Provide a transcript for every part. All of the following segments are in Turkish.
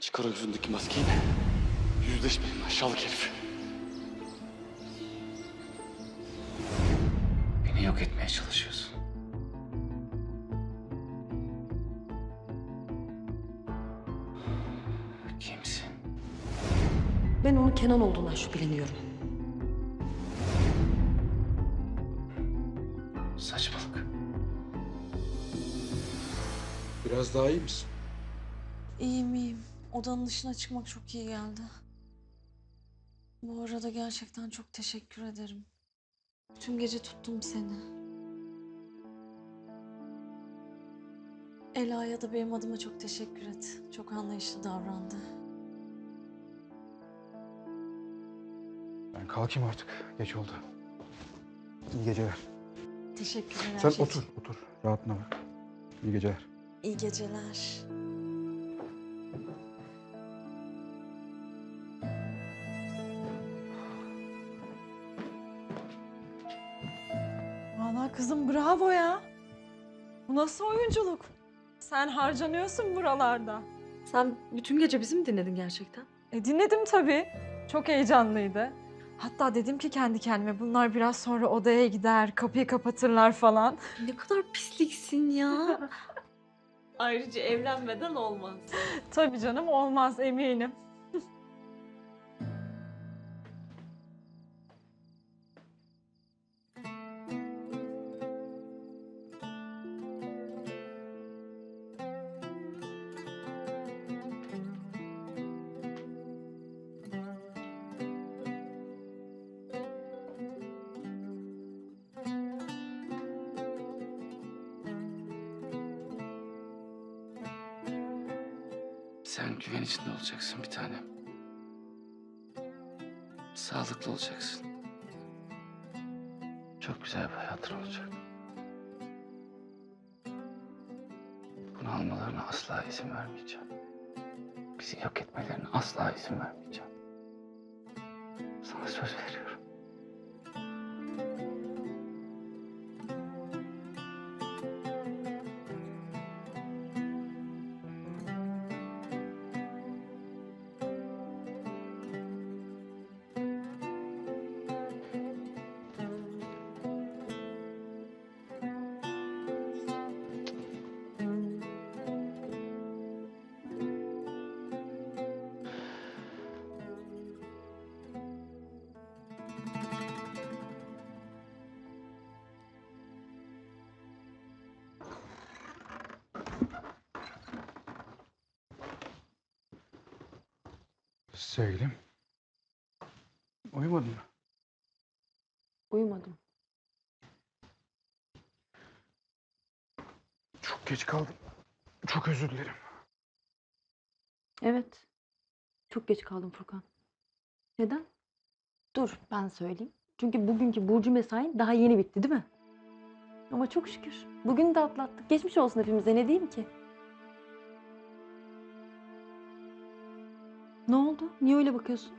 Çıkar o yüzündeki maskeyi de yüzleş benimle aşağılık herif. Beni yok etmeye çalışıyorsun. Kimsin? Ben onun Kenan olduğundan şüpheleniyorum. Saçmalık. Biraz daha iyi misin? İyiyim iyiyim. Odanın dışına çıkmak çok iyi geldi. Bu arada gerçekten çok teşekkür ederim. Tüm gece tuttum seni. Ela'ya da benim adıma çok teşekkür et. Çok anlayışlı davrandı. Ben kalkayım artık. Geç oldu. İyi geceler. Teşekkürler Sen şey otur, otur. Rahatına bak. İyi geceler. İyi geceler. Kızım bravo ya. Bu nasıl oyunculuk? Sen harcanıyorsun buralarda. Sen bütün gece bizi mi dinledin gerçekten? E dinledim tabii. Çok heyecanlıydı. Hatta dedim ki kendi kendime bunlar biraz sonra odaya gider, kapıyı kapatırlar falan. Ne kadar pisliksin ya. Ayrıca evlenmeden olmaz. Tabii canım olmaz eminim. Sen güven içinde olacaksın bir tanem. Sağlıklı olacaksın. Çok güzel bir hayatın olacak. Bunu almalarına asla izin vermeyeceğim. Bizi yok etmelerine asla izin vermeyeceğim. Sana söz veriyorum. Sevgilim. Uyumadın mı? Uyumadım. Çok geç kaldım. Çok özür dilerim. Evet. Çok geç kaldım Furkan. Neden? Dur ben söyleyeyim. Çünkü bugünkü Burcu mesain daha yeni bitti değil mi? Ama çok şükür. Bugün de atlattık. Geçmiş olsun hepimize ne diyeyim ki? Ne oldu? Niye öyle bakıyorsun?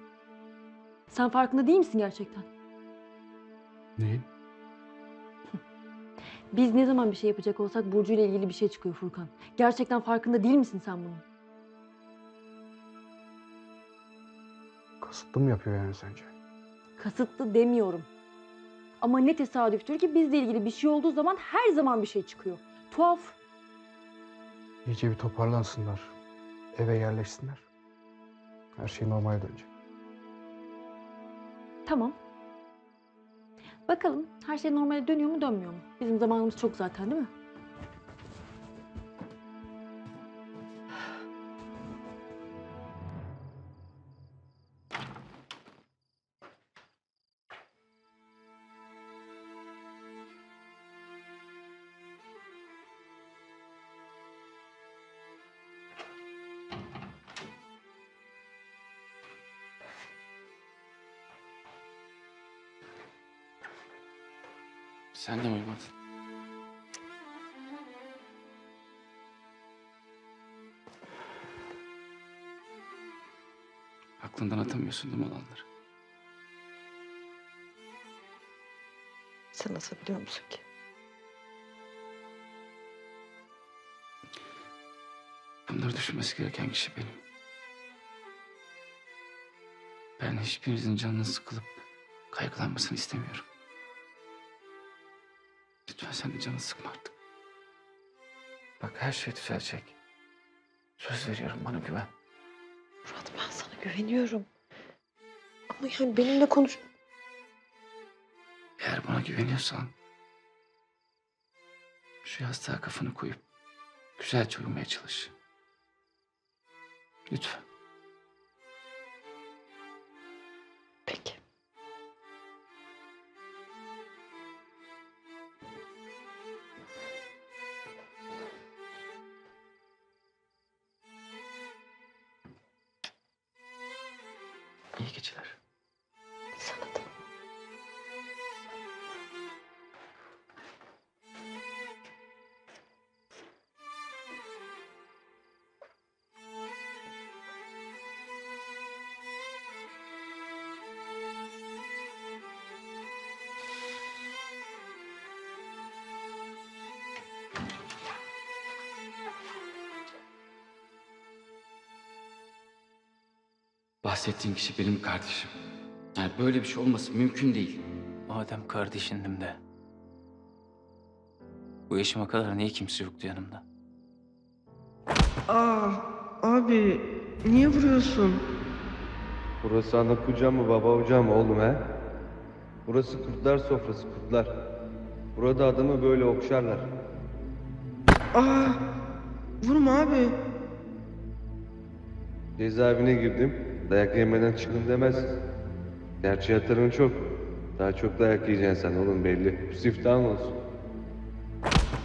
Sen farkında değil misin gerçekten? Neyin? Biz ne zaman bir şey yapacak olsak Burcu ile ilgili bir şey çıkıyor Furkan. Gerçekten farkında değil misin sen bunun? Kasıtlı mı yapıyor yani sence? Kasıtlı demiyorum. Ama ne tesadüftür ki bizle ilgili bir şey olduğu zaman her zaman bir şey çıkıyor. Tuhaf. İyice bir toparlansınlar. Eve yerleşsinler. Her şey normale dönecek. Tamam. Bakalım her şey normale dönüyor mu dönmüyor mu? Bizim zamanımız çok zaten değil mi? Sen de uyumadın? Aklından atamıyorsun değil mi olanları? Sen nasıl biliyor musun ki? Bunları düşünmesi gereken kişi benim. Ben hiçbirinizin canının sıkılıp kaygılanmasını istemiyorum. Lütfen sen de canını sıkma artık. Bak her şey düzelecek. Söz veriyorum bana güven. Murat ben sana güveniyorum. Ama yani benimle konuş... Eğer bana güveniyorsan şu yastığa kafanı koyup güzelce uyumaya çalış. Lütfen. Peki. İyi geceler. Bahsettiğin kişi benim kardeşim. Yani böyle bir şey olması mümkün değil. Madem kardeşindim de. Bu yaşıma kadar niye kimse yoktu yanımda? Aa, abi niye vuruyorsun? Burası ana kucağı mı baba ocağı mı oğlum he? Burası kurtlar sofrası kurtlar. Burada adamı böyle okşarlar. Aa, vurma abi. Cezaevine girdim. Dayak yemeden çıkın demez. Gerçi yatırım çok. Daha çok dayak yiyeceksin sen oğlum belli. Siftahın olsun.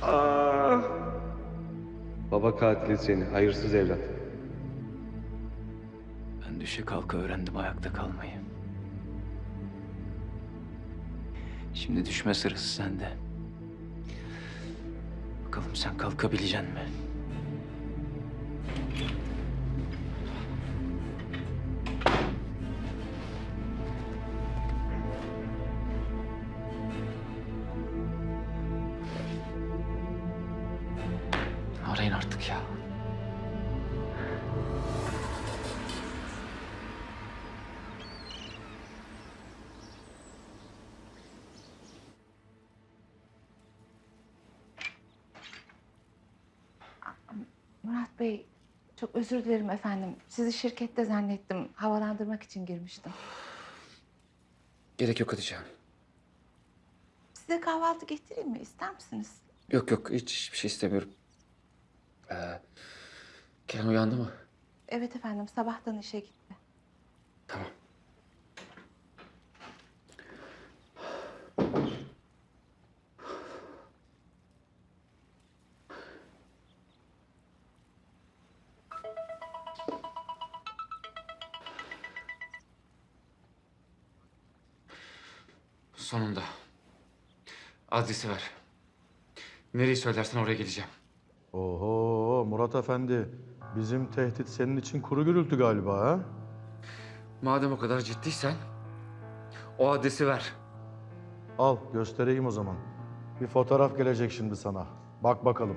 Aa, Baba katili seni. Hayırsız evlat. Ben düşe kalka öğrendim ayakta kalmayı. Şimdi düşme sırası sende. Bakalım sen kalkabilecek mi? Arayın artık ya. Murat Bey, çok özür dilerim efendim. Sizi şirkette zannettim. Havalandırmak için girmiştim. Gerek yok Hatice Hanım. Size kahvaltı getireyim mi? İster misiniz? Yok yok hiç hiçbir şey istemiyorum. Ee, Kenan uyandı mı? Evet efendim, sabahtan işe gitti. Tamam. Sonunda. Adresi ver. Nereyi söylersen oraya geleceğim. Oho Murat Efendi. Bizim tehdit senin için kuru gürültü galiba ha? Madem o kadar ciddiysen o adresi ver. Al göstereyim o zaman. Bir fotoğraf gelecek şimdi sana. Bak bakalım.